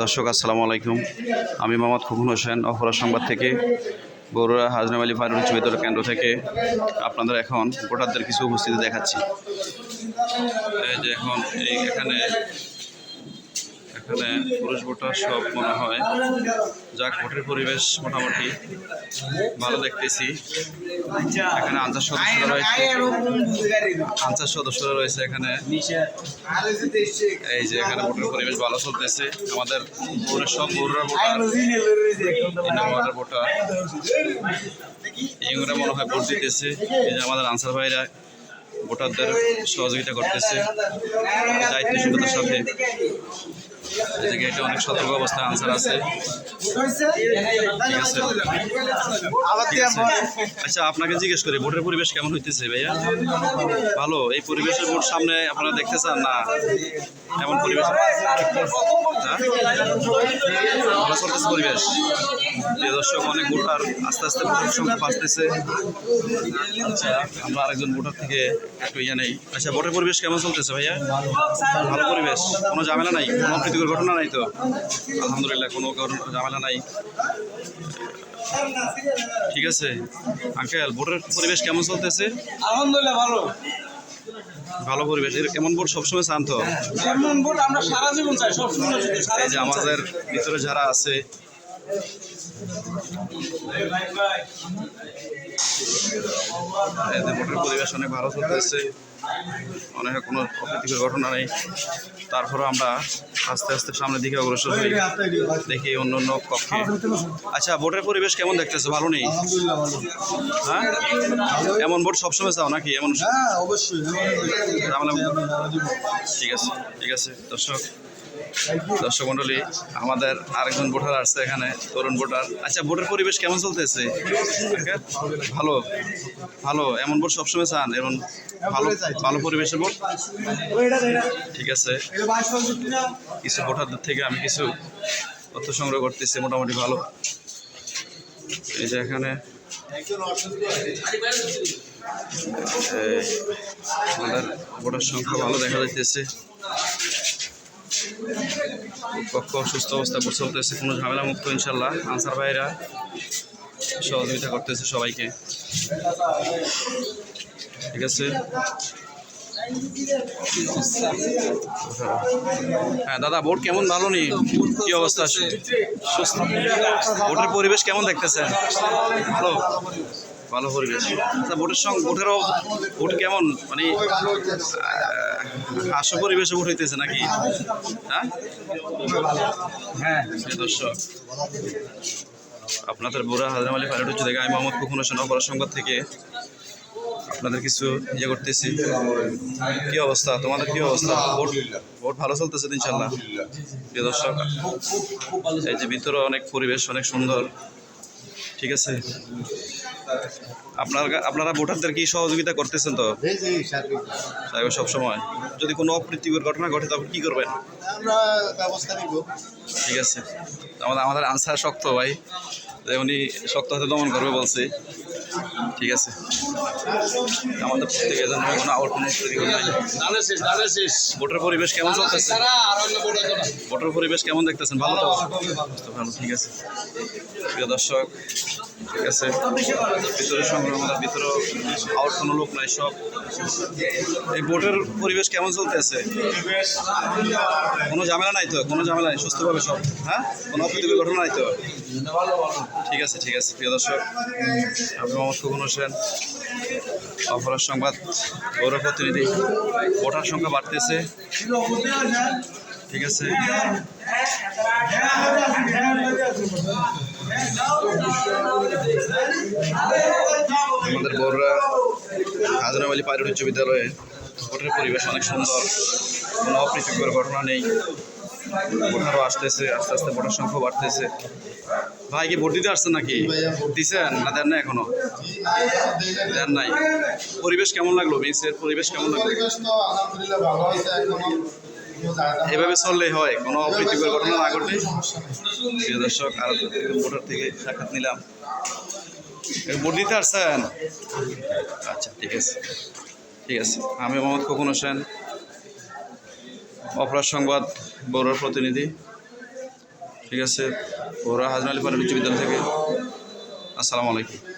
দর্শক, আসসালামু আলাইকুম। আমি মোহাম্মদ খুকুন হোসেন অপরাধ সংবাদ থেকে বরুড়া হাজরাম আলী ফারুল উচ্চ বিদ্যালয় কেন্দ্র থেকে আপনাদের এখন ভোটারদের কিছু উপস্থিতি দেখাচ্ছি। এই যে এখন এই এখানে এখানে পুরুষ ভোটার সব মনে হয়। যাক, ভোটের পরিবেশ মোটামুটি ভালো দেখতেছি। এখানে আনসার সদস্যরা রয়েছে। আনসার সদস্যরা রয়েছে এখানে। এই যে এখানে ভোটের পরিবেশ ভালো চলতেছে। আমাদের ভোটের সব ভোটার ভোটার ইন্ডিয়ান ভোটার। এইগুলো মনে হয় ভোট দিতেছে। এই যে আমাদের আনসার ভাইরা ভোটারদের সহযোগিতা করতেছে। দায়িত্বশীলতার সাথে। যে গেটে অনেক সতর্ক অবস্থায় আনসার আছে। ঠিক আছে। আচ্ছা আপনাকে জিজ্ঞেস করি, ভোটের পরিবেশ কেমন হইতেছে ভাইয়া? ভালো? এই পরিবেশের ভোট সামনে আপনারা দেখতে চান না? এমন পরিবেশ? হ্যাঁ? ভালো চলতেছে পরিবেশ। দর্শক, অনেক ভোটার আস্তে আস্তে ভোটার সংখ্যা বাড়তেছে। আচ্ছা আমরা আরেকজন ভোটার থেকে একটু ইয়ে নেই। আচ্ছা ভোটের পরিবেশ কেমন চলতেছে ভাইয়া? ভালো পরিবেশ? কোনো ঝামেলা নাই? কোনো প্রীতিকর ঘটনা নাই তো? আলহামদুলিল্লাহ কোনো ঝামেলা নাই। ঠিক আছে। আঙ্কেল ভোটের পরিবেশ কেমন চলতেছে? আলহামদুলিল্লাহ ভালো। ভালো পরিবেশ। এর এমন ভোট সবসময় চান তো? এমন ভোট আমরা সারা জীবন চাই এই যে আমাদের ভিতরে যারা আছে। ভোটের পরিবেশ অনেক ভালো চলতেছে। অনেক কোনো অপ্রীতিকর ঘটনা নেই। তারপরে আমরা আস্তে আস্তে সামনের দিকে অগ্রসর হই দেখি অন্য অন্য কক্ষে। আচ্ছা ভোটের পরিবেশ কেমন দেখতেছে? ভালো নেই? হ্যাঁ? এমন ভোট সবসময় চাও নাকি? এমন হ্যাঁ ঝামেলা ঠিক আছে ঠিক আছে। দর্শক দর্শক মন্ডলী আমাদের আরেকজন ভোটার আসছে এখানে, তরুণ ভোটার। আচ্ছা ভোটের পরিবেশ কেমন চলতেছে? ভালো ভালো, এমন ভোট সবসময় চান এমন ভালো ভালো পরিবেশের ভোট? ঠিক আছে। কিছু ভোটারদের থেকে আমি কিছু তথ্য সংগ্রহ করতেছি, মোটামুটি ভালো। এই যে এখানে আমাদের ভোটার সংখ্যা ভালো দেখা যাইতেছে। পক্ষ সুস্থ অবস্থা ভোট চলতেছে কোনো ঝামেলা মুক্ত ইনশাল্লাহ। আনসার ভাইরা সহযোগিতা করতেছে সবাইকে। ঠিক আছে? হ্যাঁ দাদা ভোট কেমন? ভালো নেই কি অবস্থা? সুস্থ? ভোটের পরিবেশ কেমন দেখতেছেন? ভালো? ভালো পরিবেশ। আচ্ছা ভোটের সঙ্গে ভোটের ভোট কেমন? মানে হাস্য পরিবেশে ভোট হইতেছে নাকি? হ্যাঁ? হ্যাঁ। দর্শক আপনাদের বুড়া হাজরাম আলী পাইলট হচ্ছে দেখে আমি মোহাম্মদ কুকুন হোসেন অপরাধ সংবাদ থেকে আপনাদের কিছু ইয়ে করতেছি। কি অবস্থা? তোমাদের কি অবস্থা? ভোট ভোট ভালো চলতেছে ইনশাল্লাহ প্রিয় দর্শক এই যে ভিতরে অনেক পরিবেশ অনেক সুন্দর। ঠিক আছে? আপনার আপনারা ভোটারদের কি সহযোগিতা করতেছেন তো? সব সময় যদি কোনো অপ্রীতিকর ঘটনা ঘটে তখন কি করবেন? ঠিক আছে। আমাদের আমাদের আনসার শক্ত ভাই। উনি শক্ত হাতে দমন করবে বলছে। ঠিক আছে। আমাদের প্রত্যেকের জন্য কোনো আউট তৈরি করে। ভোটের পরিবেশ কেমন চলতেছে। ভোটের পরিবেশ কেমন দেখতেছেন? ভালো তো? তো ভালো ঠিক আছে। প্রিয় দর্শক ঠিক আছে? ভিতরে সংগ্রহ ভিতরে আউট কোনো লোক নাই, সব। এই ভোটের পরিবেশ কেমন চলতেছে? কোনো ঝামেলা নাই তো? কোনো ঝামেলা নাই? সুস্থভাবে সব? হ্যাঁ? কোনো অপ্রীতিকর ঘটনা নাই তো? ঠিক আছে ঠিক আছে, প্রিয় দর্শক। আমি মোহাম্মদ খুকুন হোসেন। অপরাধ সংবাদ, গৌরব প্রতিনিধি। ভোটার সংখ্যা বাড়তেছে। ঠিক আছে? আমাদের বড়রা হাজরাম আলী পাইলট উচ্চ বিদ্যালয়ে ভোটের পরিবেশ অনেক সুন্দর, কোনো অপ্রীতিকর ঘটনা নেই। ভোটারও আসতেছে, আস্তে আস্তে ভোটার সংখ্যা বাড়তেছে। ভাই, কি ভোট দিতে আসছেন নাকি? দিছেন না দেন না এখনও? দেন নাই। পরিবেশ কেমন লাগল? মিসের পরিবেশ কেমন লাগল? এভাবে চললে হয়, কোনো অপ্রীতিকর ঘটনা না ঘটলে। প্রিয় দর্শক, আর ভোটার থেকে সাক্ষাৎ নিলাম। ভোট দিতে আসছেন? আচ্ছা ঠিক আছে। ঠিক আছে। আমি মোহাম্মদ খোকন হোসেন, অপরাধ সংবাদ বড়োর প্রতিনিধি। ঠিক আছে। বড়ুয়া হাজনালী পানি উচ্চ বিদ্যালয় থেকে। আসসালামু আলাইকুম।